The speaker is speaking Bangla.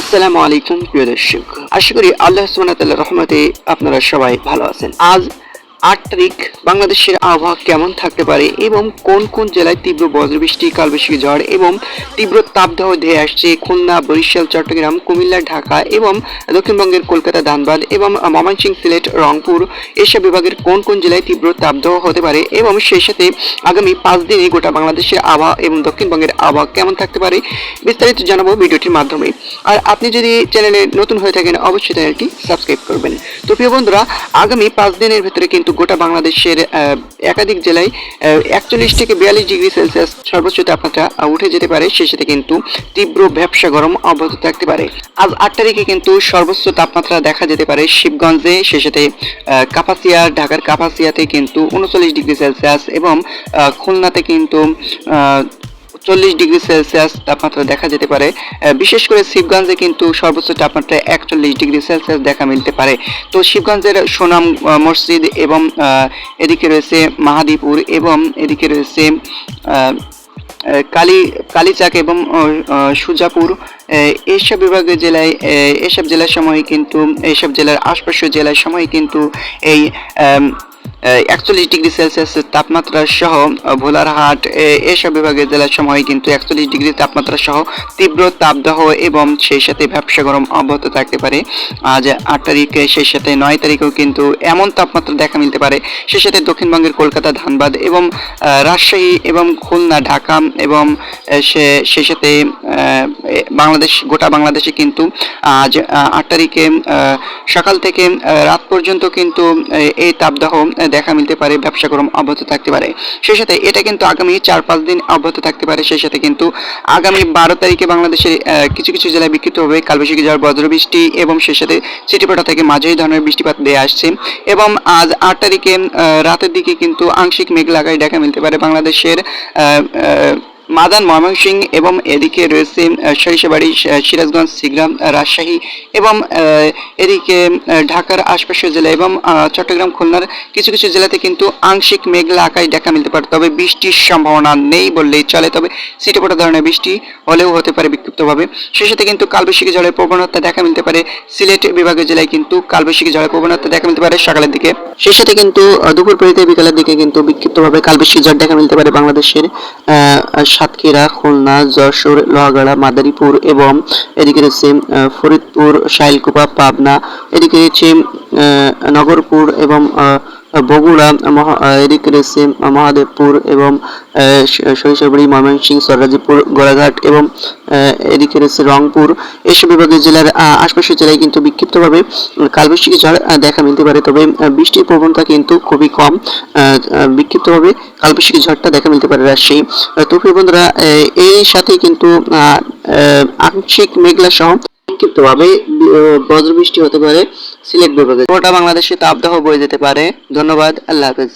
আসসালামু আলাইকুম প্রিয় দর্শক। আশা করি আল্লাহ সুবহানাহু রহমতে আপনারা সবাই ভালো আছেন। আজ আট তারিখ বাংলাদেশের আবহাওয়া কেমন থাকতে পারে এবং কোন কোন জেলায় তীব্র বজ্রবৃষ্টি, কালবৈশাখী ঝড় এবং তীব্র তাপদাহ ধেয়ে আসছে খুলনা, বরিশাল, চট্টগ্রাম, কুমিল্লা, ঢাকা এবং দক্ষিণবঙ্গের কলকাতা, ধানবাদ এবং ময়মনসিংহ, সিলেট, রংপুর এসব বিভাগের কোন কোন জেলায় তীব্র তাপদাহ হতে পারে এবং সেই সাথে আগামী পাঁচ দিনে গোটা বাংলাদেশের আবহাওয়া এবং দক্ষিণবঙ্গের আবহাওয়া কেমন থাকতে পারে বিস্তারিত জানাব ভিডিওটির মাধ্যমে। আর আপনি যদি চ্যানেলে নতুন হয়ে থাকেন, অবশ্যই চ্যানেলটি সাবস্ক্রাইব করবেন। তো প্রিয় বন্ধুরা, আগামী পাঁচ দিনের ভিতরে কিন্তু গোটা বাংলাদেশের একাধিক জেলায় একচল্লিশ থেকে বিয়াল্লিশ ডিগ্রি সেলসিয়াস সর্বোচ্চ তাপমাত্রা উঠে যেতে পারে। সেই সাথে কিন্তু তীব্র ব্যবসা গরম অব্যাহত থাকতে পারে। আজ আট তারিখে কিন্তু সর্বোচ্চ তাপমাত্রা দেখা যেতে পারে শিবগঞ্জে। সে সাথে কাপাসিয়া, ঢাকার কাপাসিয়াতে কিন্তু উনচল্লিশ ডিগ্রি সেলসিয়াস এবং খুলনাতে কিন্তু চল্লিশ ডিগ্রি সেলসিয়াস তাপমাত্রা দেখা যেতে পারে। বিশেষ করে শিবগঞ্জে কিন্তু সর্বোচ্চ তাপমাত্রা একচল্লিশ ডিগ্রি সেলসিয়াস দেখা মিলতে পারে। তো শিবগঞ্জের সোনাম মসজিদ এবং এদিকে রয়েছে মাহাদীপুর এবং এদিকে রয়েছে কালী, কালীচাক এবং সুজাপুর। এইসব বিভাগের জেলায় এসব জেলার সময় কিন্তু এইসব জেলার আশপাশের জেলার সময় কিন্তু এই একচল্লিশ ডিগ্রি সেলসিয়াস তাপমাত্রা সহ ভোলারহাট এসব বিভাগের জেলার সময় কিন্তু একচল্লিশ ডিগ্রি তাপমাত্রা সহ তীব্র তাপদাহ এবং সেই সাথে ব্যবসা গরম অব্যাহত থাকতে পারে। আজ আট তারিখে, সেই সাথে নয় তারিখেও কিন্তু এমন তাপমাত্রা দেখা মিলতে পারে। সেই সাথে দক্ষিণবঙ্গের কলকাতা, ধানবাদ এবং রাজশাহী এবং খুলনা, ঢাকা এবং সে সেই সাথে বাংলাদেশ, গোটা বাংলাদেশে কিন্তু আজ আট তারিখে সকাল থেকে রাত পর্যন্ত কিন্তু এই তাপদাহ দেখা মিলতে পারে ব্যবসাক্রম অব্যাহত থাকতে পারে। সেই সাথে এটা কিন্তু আগামী চার পাঁচ দিন অব্যাহত থাকতে পারে, সেই সাথে কিন্তু আগামী বারো তারিখে বাংলাদেশের কিছু কিছু জেলায় বিক্ষিপ্ত হবে কালবৈশাখী ঝড়, বজ্রবৃষ্টি এবং সেই সাথে চিটিপাটা থেকে মাঝারি ধরনের বৃষ্টিপাত দিয়ে আসছে এবং আজ আট তারিখে রাতের দিকে কিন্তু আংশিক মেঘ লাগায় দেখা মিলতে পারে বাংলাদেশের মাদান, ময়মনসিংহ এবং এদিকে রয়েছে সরিষাবাড়ি সিরাজগঞ্জ সিগ্রাম রাজশাহী এবং এদিকে ঢাকার আশপাশের জেলা এবং চট্টগ্রাম, খুলনার কিছু কিছু জেলাতে কিন্তু আংশিক মেঘলা আকাশ দেখা মিলতে পারে। তবে বৃষ্টির সম্ভাবনা নেই বললেই চলে। তবে সিটেপোটা ধরনের বৃষ্টি হলেও হতে পারে বিক্ষিপ্তভাবে। সেই সাথে কিন্তু কালবৈশাখী জলের প্রবণতা দেখা মিলতে পারে। সিলেট বিভাগের জেলায় কিন্তু কালবৈশাখী জলের প্রবণতা দেখা মিলতে পারে সকালের দিকে। সেই সাথে কিন্তু দুপুর পরিতে বিকালের দিকে কিন্তু বিক্ষিপ্তভাবে কালবৈশাখী ঝড় দেখা মিলতে পারে বাংলাদেশের সাতক্ষীরা, খুলনা, যশোর, লোহাগাড়া, মাদারীপুর এবং এদিকে রয়েছে ফরিদপুর, শাইলকুপা, পাবনা, এদিকে রয়েছে নগরপুর এবং বগুড়া এদিকে রয়েছে, মহাদেবপুর এবং সরিষাবাড়ি, ময়মনসিংহ সরাজিপুর গোলাঘাট এবং এদিকে রয়েছে রংপুর। এসব বিভাগের জেলার আশপাশের জেলায় কিন্তু বিক্ষিপ্তভাবে কালবৈশাখী ঝড় দেখা মিলতে পারে। তবে বৃষ্টির প্রবণতা কিন্তু খুবই কম। বিক্ষিপ্তভাবে কালবৈশাখী ঝড়টা দেখা মিলতে পারে রাজশাহী। তো প্রিয় বন্ধুরা এই সাথে কিন্তু আংশিক মেঘলা সহ বিক্ষিপ্তভাবে বজ্রবৃষ্টি হতে পারে সিলেট বিভাগে। গোটা বাংলাদেশে তাপদাহ বয়ে যেতে পারে। ধন্যবাদ। আল্লাহ হাফেজ।